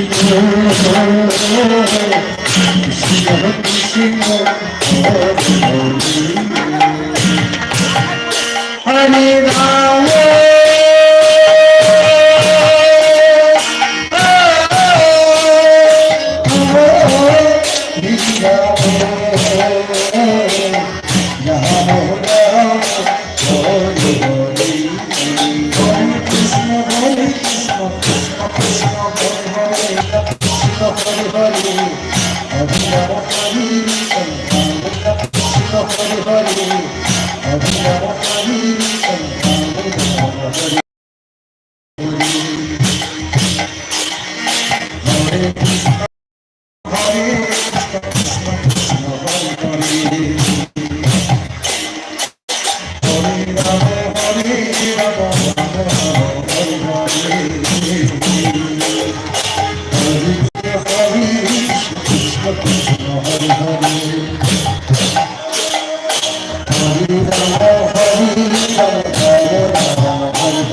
Hare Rama Hare Rama Thank.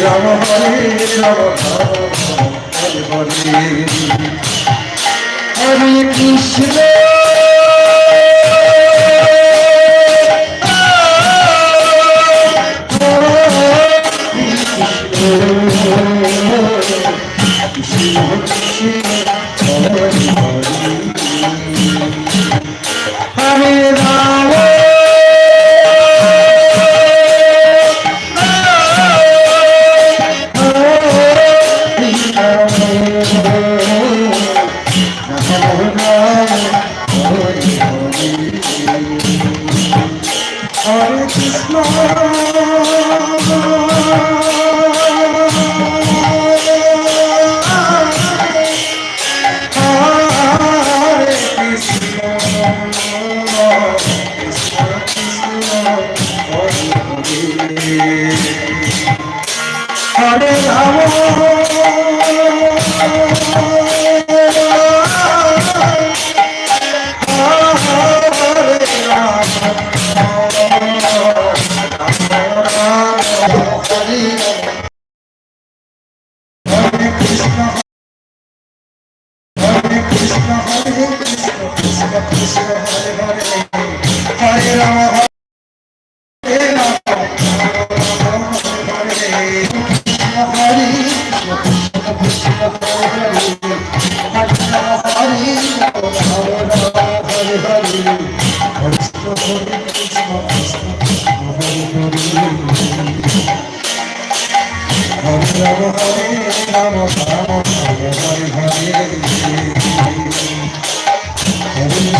Ram Hari Ram Hari Hari Krishna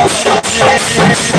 Hare Krishna